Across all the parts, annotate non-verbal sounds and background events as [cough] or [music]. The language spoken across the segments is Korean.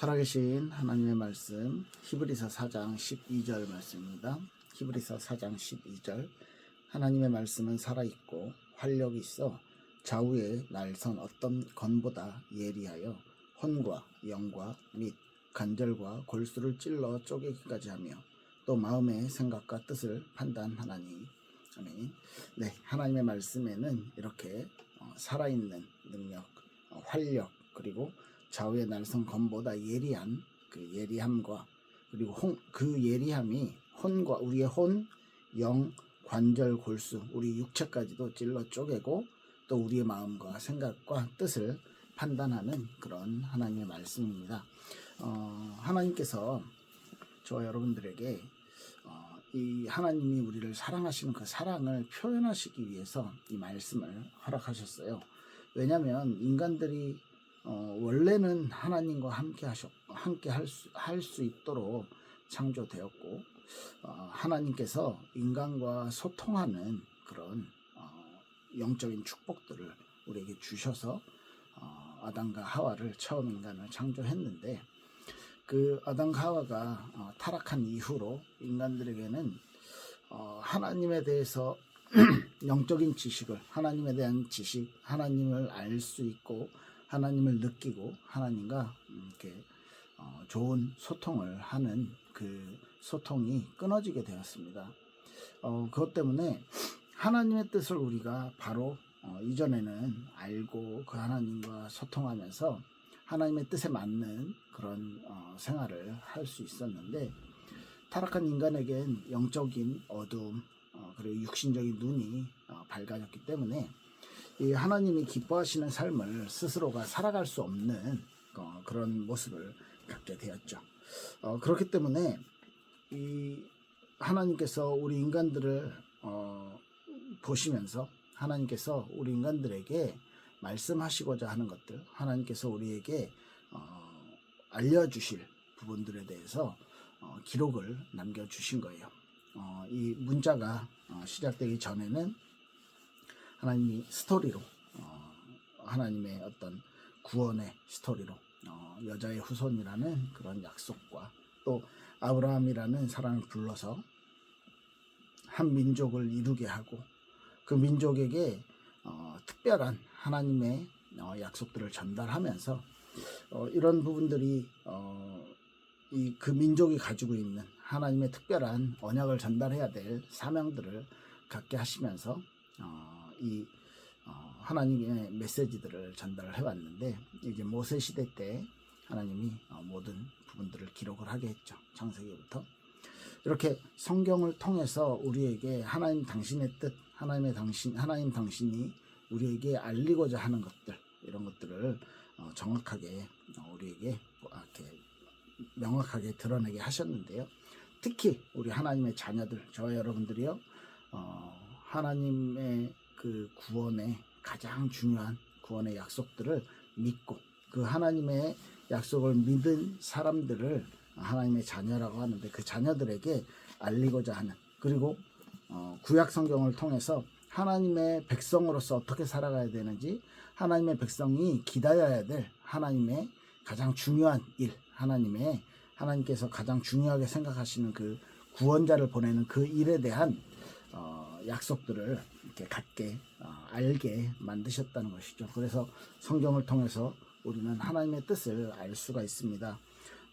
살아계신 하나님의 말씀 히브리서 4장 12절 말씀입니다. 히브리서 4장 12절 하나님의 말씀은 살아있고 활력이 있어 좌우에 날선 어떤 건보다 예리하여 혼과 영과 및 관절과 골수를 찔러 쪼개기까지 하며 또 마음의 생각과 뜻을 판단하나니 아멘. 네, 하나님의 말씀에는 이렇게 어, 살아있는 능력, 어, 활력 그리고 좌우의 날선 검보다 예리한 그 예리함과 그리고 혼, 그 예리함이 혼과 우리의 혼, 영, 관절, 골수, 우리 육체까지도 찔러 쪼개고 또 우리의 마음과 생각과 뜻을 판단하는 그런 하나님의 말씀입니다. 어, 하나님께서 저와 여러분들에게 어, 이 하나님이 우리를 사랑하시는 그 사랑을 표현하시기 위해서 이 말씀을 허락하셨어요. 왜냐하면 인간들이 어, 원래는 하나님과 함께 하셨 함께 할수 할 수 있도록 창조되었고 어, 하나님께서 인간과 소통하는 그런 어, 영적인 축복들을 우리에게 주셔서 어, 아담과 하와를 처음 인간을 창조했는데 그 아담과 하와가 어, 타락한 이후로 인간들에게는 어, 하나님에 대해서 [clears throat] 영적인 지식을 하나님에 대한 지식 하나님을 알 수 있고 하나님을 느끼고 하나님과 이렇게 어, 좋은 소통을 하는 그 소통이 끊어지게 되었습니다. 어, 그것 때문에 하나님의 뜻을 우리가 바로 어, 이전에는 알고 그 하나님과 소통하면서 하나님의 뜻에 맞는 그런 어, 생활을 할 수 있었는데 타락한 인간에겐 영적인 어둠 어, 그리고 육신적인 눈이 어, 밝아졌기 때문에 이 하나님이 기뻐하시는 삶을 스스로가 살아갈 수 없는 어, 그런 모습을 갖게 되었죠. 어, 그렇기 때문에 이 하나님께서 우리 인간들을 어, 보시면서 하나님께서 우리 인간들에게 말씀하시고자 하는 것들, 하나님께서 우리에게 어, 알려주실 부분들에 대해서 어, 기록을 남겨주신 거예요. 어, 이 문자가 어, 시작되기 전에는 하나님이 스토리로 어, 하나님의 어떤 구원의 스토리로 어, 여자의 후손이라는 그런 약속과 또 아브라함이라는 사람을 불러서 한 민족을 이루게 하고 그 민족에게 어, 특별한 하나님의 어, 약속들을 전달하면서 어, 이런 부분들이 어, 이그 민족이 가지고 있는 하나님의 특별한 언약을 전달해야 될 사명들을 갖게 하시면서 어, 이 어, 하나님의 메시지들을 전달을 해왔는데 이제 모세 시대 때 하나님이 어, 모든 부분들을 기록을 하게 했죠. 창세기부터. 이렇게 성경을 통해서 우리에게 하나님 당신의 뜻 하나님의 당신 하나님 당신이 우리에게 알리고자 하는 것들 이런 것들을 어, 정확하게 어, 우리에게 뭐 이렇게 명확하게 드러내게 하셨는데요. 특히 우리 하나님의 자녀들 저와 여러분들이요. 어, 하나님의 그 구원의 가장 중요한 구원의 약속들을 믿고 그 하나님의 약속을 믿은 사람들을 하나님의 자녀라고 하는데 그 자녀들에게 알리고자 하는 그리고 어, 구약 성경을 통해서 하나님의 백성으로서 어떻게 살아가야 되는지 하나님의 백성이 기다려야 될 하나님의 가장 중요한 일 하나님의 하나님께서 가장 중요하게 생각하시는 그 구원자를 보내는 그 일에 대한 어, 약속들을 이렇게 갖게 어, 알게 만드셨다는 것이죠. 그래서 성경을 통해서 우리는 하나님의 뜻을 알 수가 있습니다.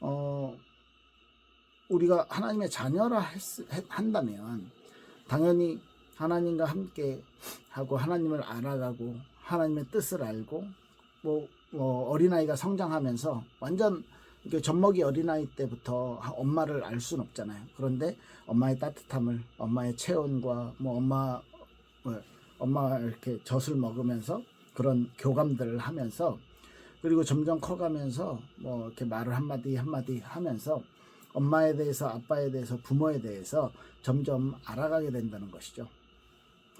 어, 우리가 하나님의 자녀라 했, 했, 한다면 당연히 하나님과 함께 하고 하나님을 알아가고 하나님의 뜻을 알고 뭐, 뭐 어린아이가 성장하면서 완전 이렇게 젖먹이 어린아이 때부터 엄마를 알 수는 없잖아요. 그런데 엄마의 따뜻함을 엄마의 체온과 뭐 엄마 뭐 엄마 이렇게 젖을 먹으면서 그런 교감들을 하면서 그리고 점점 커가면서 뭐 이렇게 말을 한마디 한마디 하면서 엄마에 대해서 아빠에 대해서 부모에 대해서 점점 알아가게 된다는 것이죠.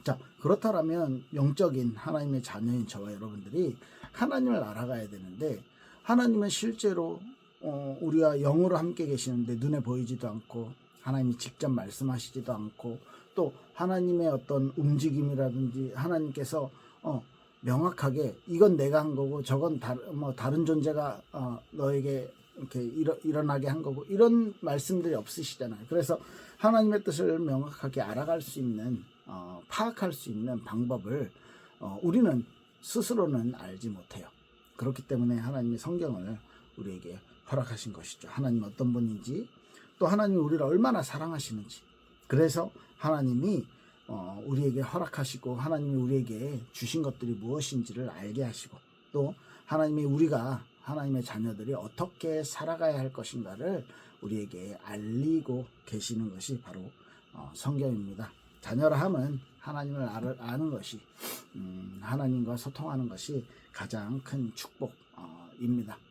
자 그렇다면 영적인 하나님의 자녀인 저와 여러분들이 하나님을 알아가야 되는데 하나님은 실제로 어, 우리와 영으로 함께 계시는데 눈에 보이지도 않고 하나님이 직접 말씀하시지도 않고 또 하나님의 어떤 움직임이라든지 하나님께서 어, 명확하게 이건 내가 한 거고 저건 다, 뭐 다른 존재가 어, 너에게 이렇게 일어, 일어나게 한 거고 이런 말씀들이 없으시잖아요. 그래서 하나님의 뜻을 명확하게 알아갈 수 있는 어, 파악할 수 있는 방법을 어, 우리는 스스로는 알지 못해요. 그렇기 때문에 하나님의 성경을 우리에게 허락하신 것이죠. 하나님 어떤 분인지 또 하나님이 우리를 얼마나 사랑하시는지 그래서 하나님이 어, 우리에게 허락하시고 하나님이 우리에게 주신 것들이 무엇인지를 알게 하시고 또 하나님이 우리가 하나님의 자녀들이 어떻게 살아가야 할 것인가를 우리에게 알리고 계시는 것이 바로 어, 성경입니다. 자녀라 함은 하나님을 알- 아는 것이 음, 하나님과 소통하는 것이 가장 큰 축복입니다. 어,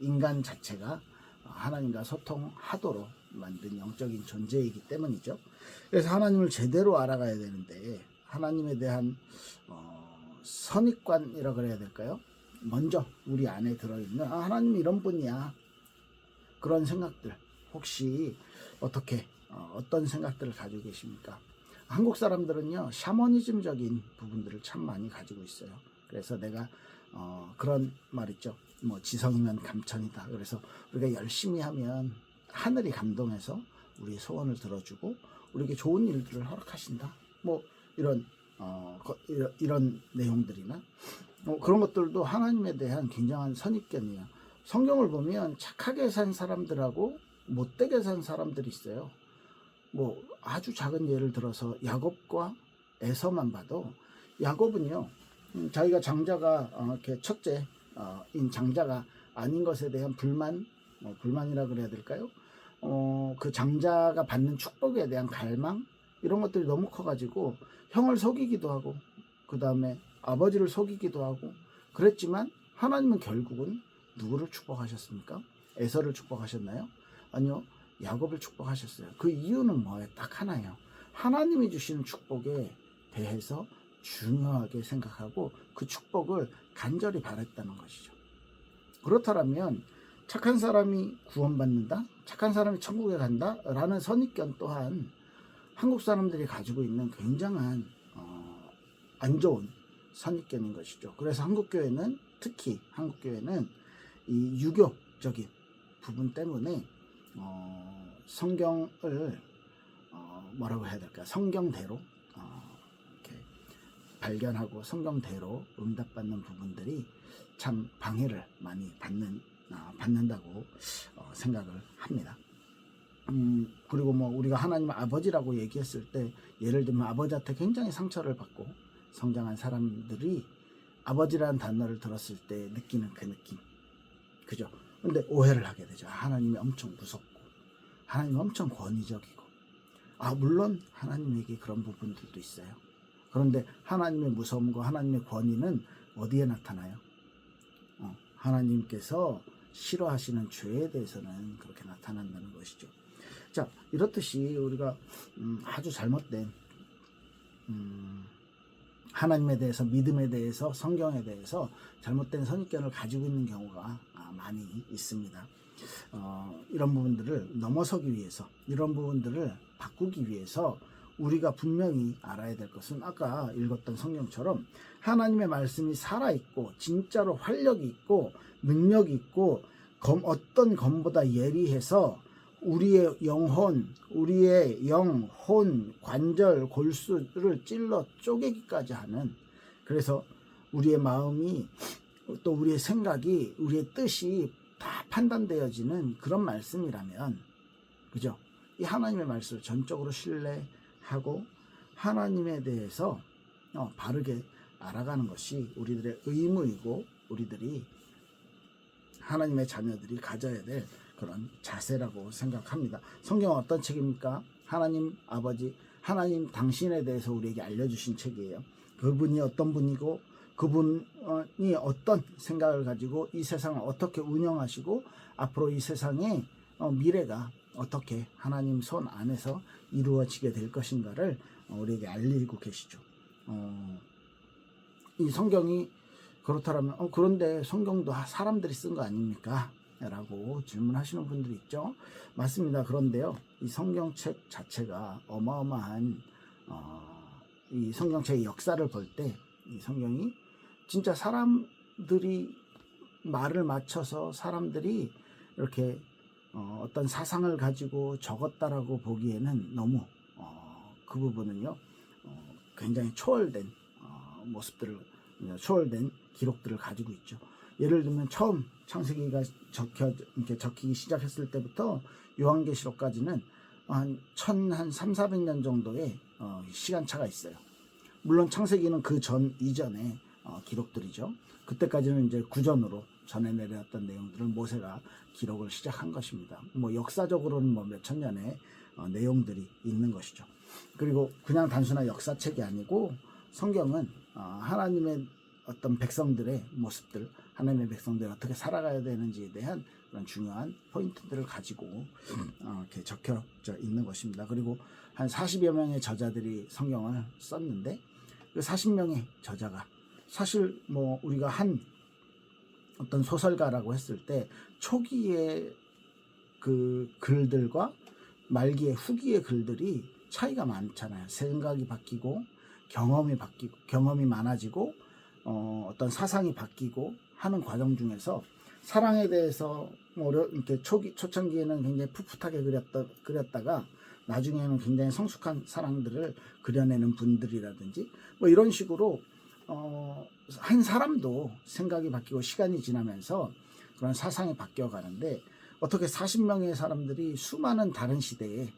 인간 자체가 어, 하나님과 소통하도록 만든 영적인 존재이기 때문이죠. 그래서 하나님을 제대로 알아가야 되는데 하나님에 대한 어, 선입관이라 그래야 될까요? 먼저 우리 안에 들어있는 아, 하나님 이런 분이야 그런 생각들 혹시 어떻게 어, 어떤 생각들을 가지고 계십니까? 한국 사람들은요 샤머니즘적인 부분들을 참 많이 가지고 있어요. 그래서 내가 어, 그런 말 있죠. 뭐 지성이면 감천이다. 그래서 우리가 열심히 하면 하늘이 감동해서 우리의 소원을 들어주고 우리에게 좋은 일들을 허락하신다. 뭐 이런 어, 거- 이런, 이런 내용들이나 어, 그런 것들도 하나님에 대한 굉장한 선입견이에요. 성경을 보면 착하게 산 사람들하고 못되게 산 사람들이 있어요. 뭐 아주 작은 예를 들어서 야곱과 에서만 봐도 야곱은요 음, 자기가 장자가 어, 이렇게 첫째인 장자가 아닌 것에 대한 불만 뭐 불만이라 그래야 될까요? 어, 그 장자가 받는 축복에 대한 갈망 이런 것들이 너무 커가지고 형을 속이기도 하고 그 다음에 아버지를 속이기도 하고 그랬지만 하나님은 결국은 누구를 축복하셨습니까? 에서를 축복하셨나요? 아니요 야곱을 축복하셨어요. 그 이유는 뭐예요? 딱 하나예요. 하나님이 주시는 축복에 대해서 중요하게 생각하고 그 축복을 간절히 바랬다는 것이죠. 그렇다면 착한 사람이 구원받는다? 착한 사람이 천국에 간다? 라는 선입견 또한 한국 사람들이 가지고 있는 굉장한 어, 안 좋은 선입견인 것이죠. 그래서 한국 교회는 특히 한국 교회는 이 유교적인 부분 때문에 어, 성경을 어, 뭐라고 해야 될까? 성경대로 발견하고 성경대로 응답받는 부분들이 참 방해를 많이 받는 아, 받는다고 어, 생각을 합니다. 음, 그리고 뭐 우리가 하나님 아버지라고 얘기했을 때 예를 들면 아버지한테 굉장히 상처를 받고 성장한 사람들이 아버지라는 단어를 들었을 때 느끼는 그 느낌. 그죠? 근데 오해를 하게 되죠. 하나님이 엄청 무섭고 하나님 엄청 권위적이고 아 물론 하나님에게 그런 부분들도 있어요. 그런데 하나님의 무서움과 하나님의 권위는 어디에 나타나요? 어, 하나님께서 싫어하시는 죄에 대해서는 그렇게 나타난다는 것이죠. 자, 이렇듯이 우리가 음, 아주 잘못된 음, 하나님에 대해서 믿음에 대해서 성경에 대해서 잘못된 선입견을 가지고 있는 경우가 아, 많이 있습니다. 어, 이런 부분들을 넘어서기 위해서 이런 부분들을 바꾸기 위해서 우리가 분명히 알아야 될 것은 아까 읽었던 성경처럼 하나님의 말씀이 살아있고 진짜로 활력이 있고 능력이 있고 검, 어떤 검보다 예리해서 우리의 영혼, 우리의 영, 혼, 관절, 골수를 찔러 쪼개기까지 하는 그래서 우리의 마음이 또 우리의 생각이 우리의 뜻이 다 판단되어지는 그런 말씀이라면 그죠? 이 하나님의 말씀을 전적으로 신뢰 하고 하나님에 대해서 어, 바르게 알아가는 것이 우리들의 의무이고 우리들이 하나님의 자녀들이 가져야 될 그런 자세라고 생각합니다. 성경은 어떤 책입니까? 하나님 아버지, 하나님 당신에 대해서 우리에게 알려주신 책이에요. 그분이 어떤 분이고 그분이 어떤 생각을 가지고 이 세상을 어떻게 운영하시고 앞으로 이 세상의 어, 미래가 어떻게 하나님 손 안에서 이루어지게 될 것인가를 어, 우리에게 알리고 계시죠. 어, 이 성경이 그렇다면 어, 그런데 성경도 사람들이 쓴 거 아닙니까? 라고 질문하시는 분들이 있죠. 맞습니다. 그런데요, 이 성경책 자체가 어마어마한 어, 이 성경책의 역사를 볼 때 이 성경이 진짜 사람들이 말을 맞춰서 사람들이 이렇게 어, 어떤 사상을 가지고 적었다라고 보기에는 너무 어, 그 부분은요 어, 굉장히 초월된 어, 모습들을 초월된 기록들을 가지고 있죠. 예를 들면 처음 창세기가 적혀 이렇게 적히기 시작했을 때부터 요한계시록까지는 한 천한 3, 400년 정도의 어, 시간차가 있어요. 물론 창세기는 그 전 이전의 어, 기록들이죠. 그때까지는 이제 구전으로 전해 내려왔던 내용들을 모세가 기록을 시작한 것입니다. 뭐 역사적으로는 뭐 몇 천 년의 어, 내용들이 있는 것이죠. 그리고 그냥 단순한 역사책이 아니고 성경은 어, 하나님의 어떤 백성들의 모습들, 하나님의 백성들이 어떻게 살아가야 되는지에 대한 그런 중요한 포인트들을 가지고 어, 이렇게 적혀져 있는 것입니다. 그리고 한 40여 명의 저자들이 성경을 썼는데 그 40명의 저자가 사실 뭐 우리가 한 어떤 소설가라고 했을 때 초기의 그 글들과 말기의 후기의 글들이 차이가 많잖아요. 생각이 바뀌고 경험이 바뀌고 경험이 많아지고 어, 어떤 사상이 바뀌고 하는 과정 중에서 사랑에 대해서 뭐 어려 이렇게 초기 초창기에는 굉장히 풋풋하게 그렸다 그렸다가 나중에는 굉장히 성숙한 사랑들을 그려내는 분들이라든지 뭐 이런 식으로 어, 한 사람도 생각이 바뀌고 시간이 지나면서 그런 사상이 바뀌어 가는데 어떻게 40명의 사람들이 수많은 다른 시대에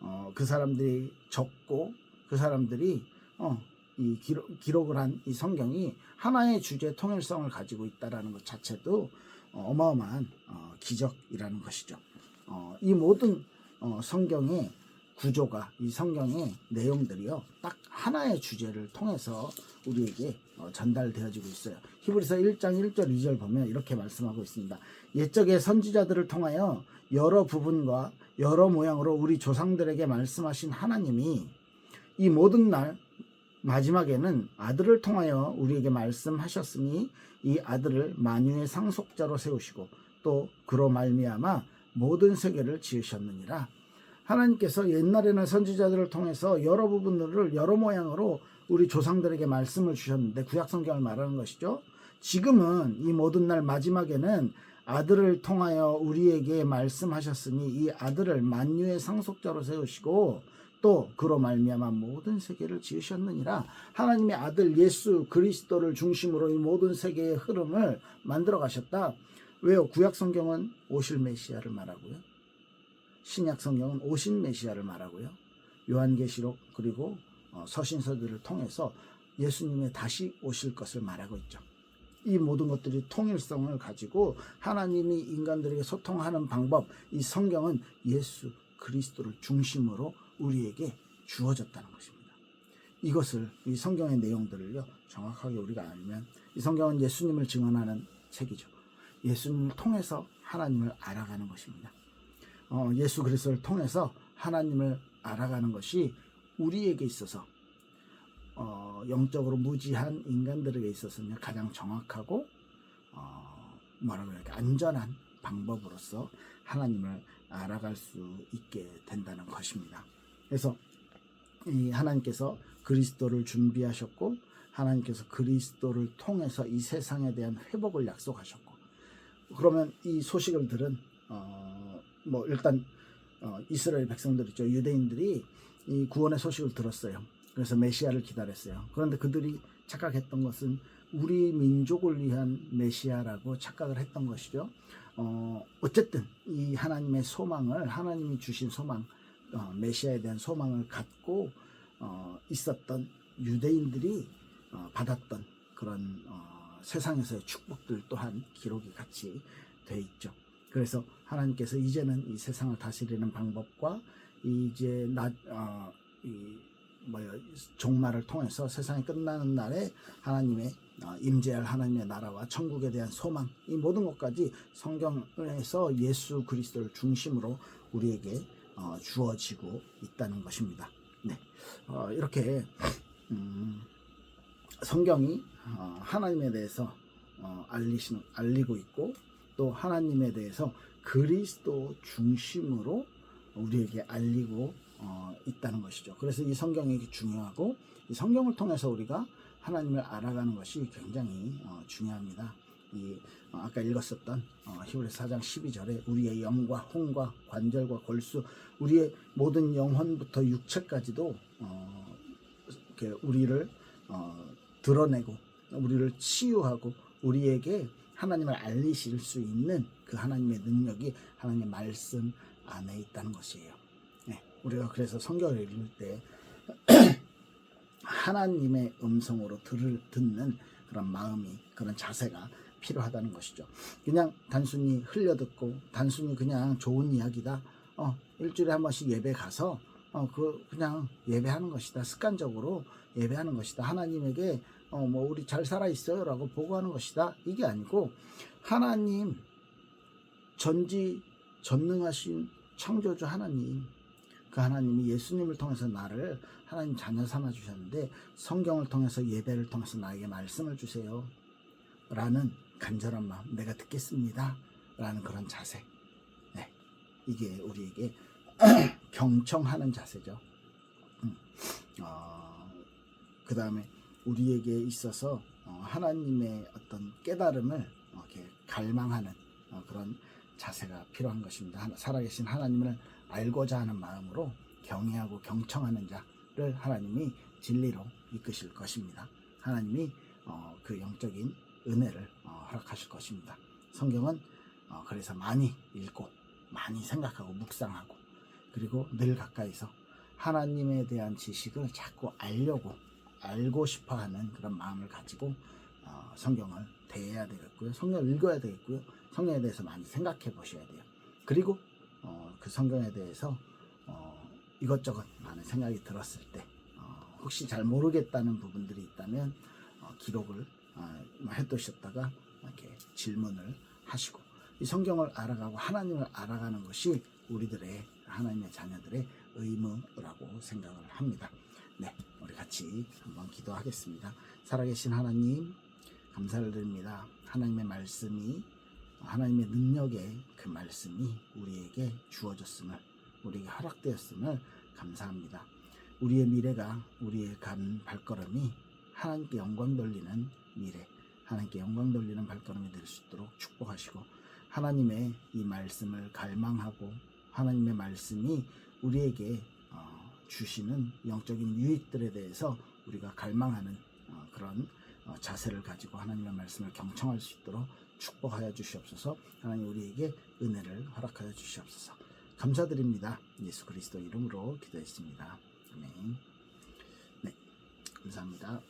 어, 그 사람들이 적고 그 사람들이 어, 이 기록, 기록을 한 이 성경이 하나의 주제 통일성을 가지고 있다라는 것 자체도 어, 어마어마한 어, 기적이라는 것이죠. 어, 이 모든 어, 성경의 구조가 이 성경의 내용들이요 딱 하나의 주제를 통해서 우리에게 어, 전달되어지고 있어요. 히브리서 1장 1절 2절 보면 이렇게 말씀하고 있습니다. 옛적의 선지자들을 통하여 여러 부분과 여러 모양으로 우리 조상들에게 말씀하신 하나님이 이 모든 날 마지막에는 아들을 통하여 우리에게 말씀하셨으니 이 아들을 만유의 상속자로 세우시고 또 그로 말미암아 모든 세계를 지으셨느니라. 하나님께서 옛날에는 선지자들을 통해서 여러 부분들을 여러 모양으로 우리 조상들에게 말씀을 주셨는데 구약 성경을 말하는 것이죠. 지금은 이 모든 날 마지막에는 아들을 통하여 우리에게 말씀하셨으니 이 아들을 만유의 상속자로 세우시고 또 그로 말미암아 모든 세계를 지으셨느니라 하나님의 아들 예수 그리스도를 중심으로 이 모든 세계의 흐름을 만들어 가셨다. 왜요? 구약 성경은 오실 메시아를 말하고요. 신약 성경은 오신 메시아를 말하고요. 요한계시록 그리고 어, 서신서들을 통해서 예수님의 다시 오실 것을 말하고 있죠. 이 모든 것들이 통일성을 가지고 하나님이 인간들에게 소통하는 방법, 이 성경은 예수 그리스도를 중심으로 우리에게 주어졌다는 것입니다. 이것을 이 성경의 내용들을요 정확하게 우리가 알면 이 성경은 예수님을 증언하는 책이죠. 예수님을 통해서 하나님을 알아가는 것입니다. 어, 예수 그리스도를 통해서 하나님을 알아가는 것이 우리에게 있어서 어, 영적으로 무지한 인간들에게 있어서는 가장 정확하고 어, 뭐라고 해야 안전한 방법으로서 하나님을 알아갈 수 있게 된다는 것입니다. 그래서 이 하나님께서 그리스도를 준비하셨고 하나님께서 그리스도를 통해서 이 세상에 대한 회복을 약속하셨고 그러면 이 소식을 들은 어, 뭐 일단 어, 이스라엘 백성들 있죠 유대인들이 이 구원의 소식을 들었어요. 그래서 메시아를 기다렸어요. 그런데 그들이 착각했던 것은 우리 민족을 위한 메시아라고 착각을 했던 것이죠. 어, 어쨌든 이 하나님의 소망을 하나님이 주신 소망, 어, 메시아에 대한 소망을 갖고 어, 있었던 유대인들이 어, 받았던 그런 어, 세상에서의 축복들 또한 기록이 같이 돼 있죠. 그래서 하나님께서 이제는 이 세상을 다스리는 방법과 이제 나, 어, 이 뭐야 종말을 통해서 세상이 끝나는 날에 하나님의 어, 임재할 하나님의 나라와 천국에 대한 소망 이 모든 것까지 성경에서 예수 그리스도를 중심으로 우리에게 어, 주어지고 있다는 것입니다. 네, 어, 이렇게 음, 성경이 어, 하나님에 대해서 어, 알리신 알리고 있고 또 하나님에 대해서 그리스도 중심으로 우리에게 알리고 어, 있다는 것이죠. 그래서 이 성경이 중요하고 이 성경을 통해서 우리가 하나님을 알아가는 것이 굉장히 어, 중요합니다. 이 어, 아까 읽었었던 어, 히브리서 4장 12절에 우리의 영과 혼과 관절과 골수 우리의 모든 영혼부터 육체까지도 어, 이렇게 우리를 어, 드러내고 우리를 치유하고 우리에게 하나님을 알리실 수 있는 그 하나님의 능력이 하나님의 말씀 안에 있다는 것이에요. 네, 우리가 그래서 성경을 읽을 때 [clears throat] 하나님의 음성으로 들을 듣는 그런 마음이 그런 자세가 필요하다는 것이죠. 그냥 단순히 흘려듣고 단순히 그냥 좋은 이야기다. 어, 일주일에 한 번씩 예배 가서 어, 그 그냥 예배하는 것이다. 습관적으로 예배하는 것이다. 하나님에게 어, 뭐 우리 잘 살아 있어요라고 보고하는 것이다. 이게 아니고 하나님 전지 전능하신 창조주 하나님 그 하나님이 예수님을 통해서 나를 하나님 자녀 삼아 주셨는데 성경을 통해서 예배를 통해서 나에게 말씀을 주세요. 라는 간절한 마음 내가 듣겠습니다. 라는 그런 자세. 네. 이게 우리에게 [clears throat] 경청하는 자세죠. 음. 어, 그 다음에 우리에게 있어서 어, 하나님의 어떤 깨달음을 어, 이렇게 갈망하는 어, 그런 자세가 필요한 것입니다. 살아계신 하나님을 알고자 하는 마음으로 경외하고 경청하는 자를 하나님이 진리로 이끄실 것입니다. 하나님이 어, 그 영적인 은혜를 어, 허락하실 것입니다. 성경은 어, 그래서 많이 읽고 많이 생각하고 묵상하고 그리고 늘 가까이서 하나님에 대한 지식을 자꾸 알려고 알고 싶어 하는 그런 마음을 가지고 어, 성경을 대해야 되겠고요. 성경을 읽어야 되겠고요. 성경에 대해서 많이 생각해 보셔야 돼요. 그리고 어, 그 성경에 대해서 어, 이것저것 많은 생각이 들었을 때 어, 혹시 잘 모르겠다는 부분들이 있다면 어, 기록을 어, 해두셨다가 이렇게 질문을 하시고 이 성경을 알아가고 하나님을 알아가는 것이 우리들의 하나님의 자녀들의 의무라고 생각을 합니다. 네, 같이 한번 기도하겠습니다. 살아계신 하나님 감사를 드립니다. 하나님의 말씀이 하나님의 능력의 그 말씀이 우리에게 주어졌음을 우리에게 허락되었음을 감사합니다. 우리의 미래가 우리의 간 발걸음이 하나님께 영광 돌리는 미래, 하나님께 영광 돌리는 발걸음이 될 수 있도록 축복하시고 하나님의 이 말씀을 갈망하고 하나님의 말씀이 우리에게 어, 주시는 영적인 유익들에 대해서 우리가 갈망하는 어, 그런 어, 자세를 가지고 하나님의 말씀을 경청할 수 있도록 축복하여 주시옵소서. 하나님 우리에게 은혜를 허락하여 주시옵소서. 감사드립니다. 예수 그리스도 이름으로 기도했습니다. 아멘. 네, 감사합니다.